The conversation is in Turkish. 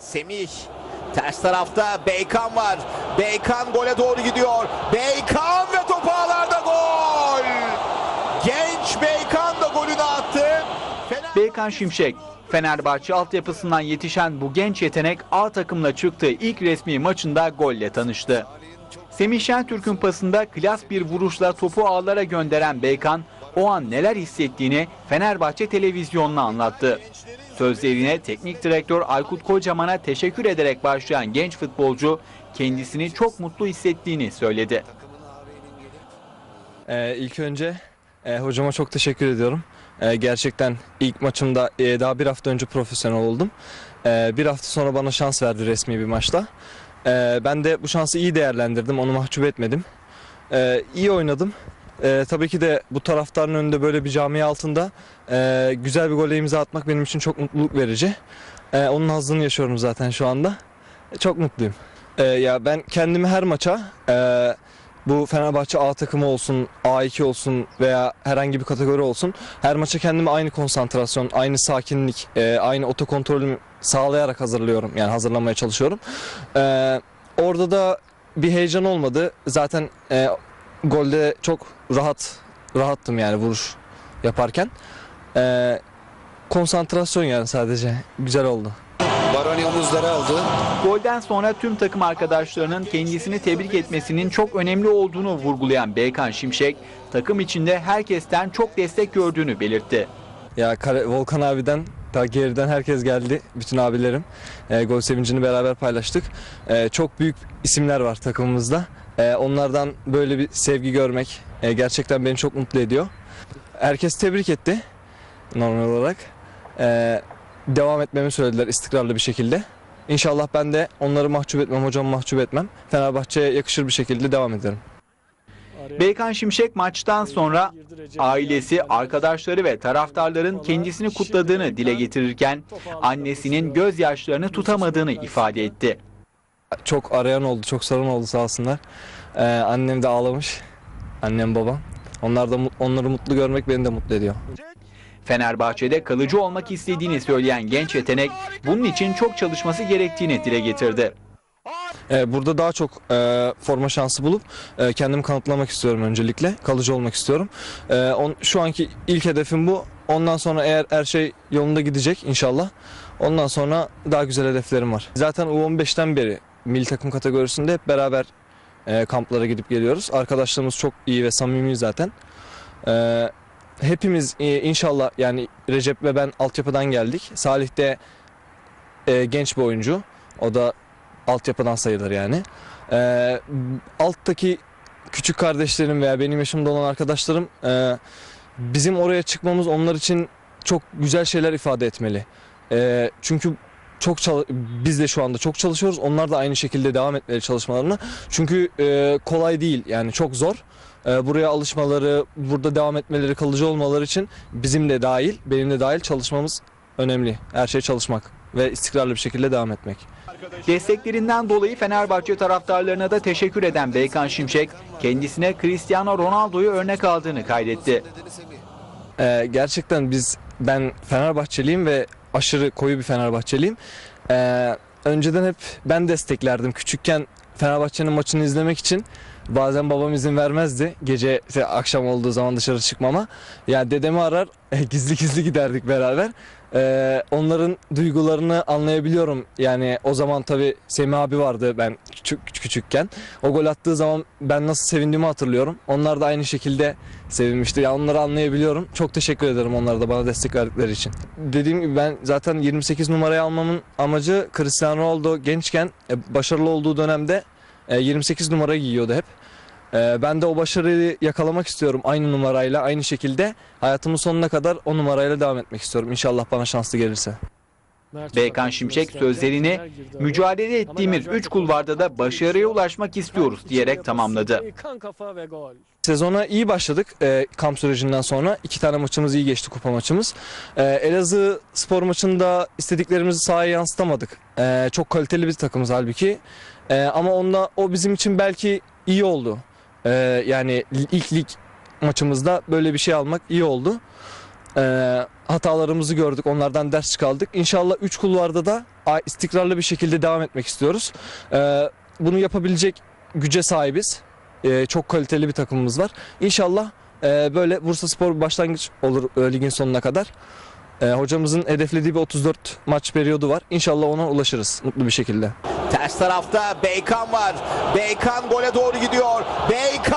Semih ters tarafta Beykan var. Beykan gole doğru gidiyor. Beykan ve topu ağlarda gol. Genç Beykan da golünü attı. Fener- Beykan Şimşek, Fenerbahçe altyapısından yetişen bu genç yetenek A takımla çıktığı ilk resmi maçında golle tanıştı. Semih Şentürk'ün pasında klas bir vuruşla topu ağlara gönderen Beykan, o an neler hissettiğini Fenerbahçe televizyonuna anlattı. Sözlerine teknik direktör Aykut Kocaman'a teşekkür ederek başlayan genç futbolcu kendisini çok mutlu hissettiğini söyledi. Ee, ilk önce e, hocama çok teşekkür ediyorum. Ee, gerçekten ilk maçımda e, daha bir hafta önce profesyonel oldum. Ee, bir hafta sonra bana şans verdi resmi bir maçta. Ee, ben de bu şansı iyi değerlendirdim, onu mahcup etmedim. Ee, iyi oynadım. Ee, tabii ki de bu taraftarın önünde böyle bir cami altında e, güzel bir gole imza atmak benim için çok mutluluk verici. Ee, onun hazzını yaşıyorum zaten şu anda. Çok mutluyum. Ee, ya ben kendimi her maça e, bu Fenerbahçe A takımı olsun, A2 olsun veya herhangi bir kategori olsun her maça kendimi aynı konsantrasyon, aynı sakinlik, e, aynı otokontrolümü sağlayarak hazırlıyorum. Yani hazırlamaya çalışıyorum. Ee, orada da bir heyecan olmadı. Zaten e, golde çok rahat rahattım yani vuruş yaparken. Ee, konsantrasyon yani sadece. Güzel oldu. Baroni omuzları aldı. Golden sonra tüm takım arkadaşlarının kendisini tebrik etmesinin çok önemli olduğunu vurgulayan Beykan Şimşek, takım içinde herkesten çok destek gördüğünü belirtti. Ya Volkan abiden daha geriden herkes geldi. Bütün abilerim. E, gol sevincini beraber paylaştık. E, çok büyük isimler var takımımızda. E, onlardan böyle bir sevgi görmek e, gerçekten beni çok mutlu ediyor. Herkes tebrik etti normal olarak. E, devam etmemi söylediler istikrarlı bir şekilde. İnşallah ben de onları mahcup etmem, hocamı mahcup etmem. Fenerbahçe'ye yakışır bir şekilde devam ederim. Beykan Şimşek maçtan sonra ailesi, arkadaşları ve taraftarların kendisini kutladığını dile getirirken annesinin gözyaşlarını tutamadığını ifade etti. Çok arayan oldu, çok sorun oldu sağ olsunlar. Ee, annem de ağlamış. Annem babam. Onlar da onları mutlu görmek beni de mutlu ediyor. Fenerbahçe'de kalıcı olmak istediğini söyleyen genç yetenek bunun için çok çalışması gerektiğini dile getirdi. Ee, burada daha çok e, forma şansı bulup e, kendimi kanıtlamak istiyorum öncelikle. Kalıcı olmak istiyorum. E, on, şu anki ilk hedefim bu. Ondan sonra eğer her şey yolunda gidecek inşallah. Ondan sonra daha güzel hedeflerim var. Zaten U15'ten beri milli takım kategorisinde hep beraber e, kamplara gidip geliyoruz. Arkadaşlarımız çok iyi ve samimi zaten. E, hepimiz e, inşallah yani Recep ve ben altyapıdan geldik. Salih de e, genç bir oyuncu. O da altyapıdan sayılır yani. Ee, alttaki küçük kardeşlerim veya benim yaşımda olan arkadaşlarım e, bizim oraya çıkmamız onlar için çok güzel şeyler ifade etmeli. E, çünkü çok biz de şu anda çok çalışıyoruz. Onlar da aynı şekilde devam etmeli çalışmalarına. Çünkü e, kolay değil yani çok zor. E, buraya alışmaları, burada devam etmeleri, kalıcı olmaları için bizim de dahil, benim de dahil çalışmamız önemli. Her şey çalışmak ve istikrarlı bir şekilde devam etmek. Desteklerinden dolayı Fenerbahçe taraftarlarına da teşekkür eden Beykan Şimşek kendisine Cristiano Ronaldo'yu örnek aldığını kaydetti. Ee, gerçekten biz ben Fenerbahçeliyim ve aşırı koyu bir Fenerbahçeliyim. Ee, önceden hep ben desteklerdim. Küçükken Fenerbahçe'nin maçını izlemek için bazen babam izin vermezdi. Gece akşam olduğu zaman dışarı çıkmama. Ya dedemi arar gizli gizli giderdik beraber. Ee, onların duygularını anlayabiliyorum. Yani o zaman tabii Semih abi vardı ben küçük, küçükken. O gol attığı zaman ben nasıl sevindiğimi hatırlıyorum. Onlar da aynı şekilde sevinmişti. Ya onları anlayabiliyorum. Çok teşekkür ederim onlara da bana destek verdikleri için. Dediğim gibi ben zaten 28 numarayı almamın amacı Cristiano Ronaldo gençken e, başarılı olduğu dönemde e, 28 numarayı giyiyordu hep. E, Ben de o başarıyı yakalamak istiyorum aynı numarayla, aynı şekilde. Hayatımın sonuna kadar o numarayla devam etmek istiyorum. İnşallah bana şanslı gelirse. Beykan Şimşek sözlerini mücadele ettiğimiz 3 kulvarda da başarıya ulaşmak istiyoruz diyerek tamamladı. Sezona iyi başladık e, kamp sürecinden sonra. iki tane maçımız iyi geçti kupa maçımız. E, Elazığ spor maçında istediklerimizi sahaya yansıtamadık. E, çok kaliteli bir takımız halbuki. E, ama onda o bizim için belki iyi oldu. E, yani ilk lig maçımızda böyle bir şey almak iyi oldu. Ee, hatalarımızı gördük. Onlardan ders çıkardık. İnşallah 3 kulvarda da istikrarlı bir şekilde devam etmek istiyoruz. Ee, bunu yapabilecek güce sahibiz. Ee, çok kaliteli bir takımımız var. İnşallah e, böyle Bursa Spor başlangıç olur e, ligin sonuna kadar. Ee, hocamızın hedeflediği bir 34 maç periyodu var. İnşallah ona ulaşırız mutlu bir şekilde. Ters tarafta Beykan var. Beykan gole doğru gidiyor. Beykan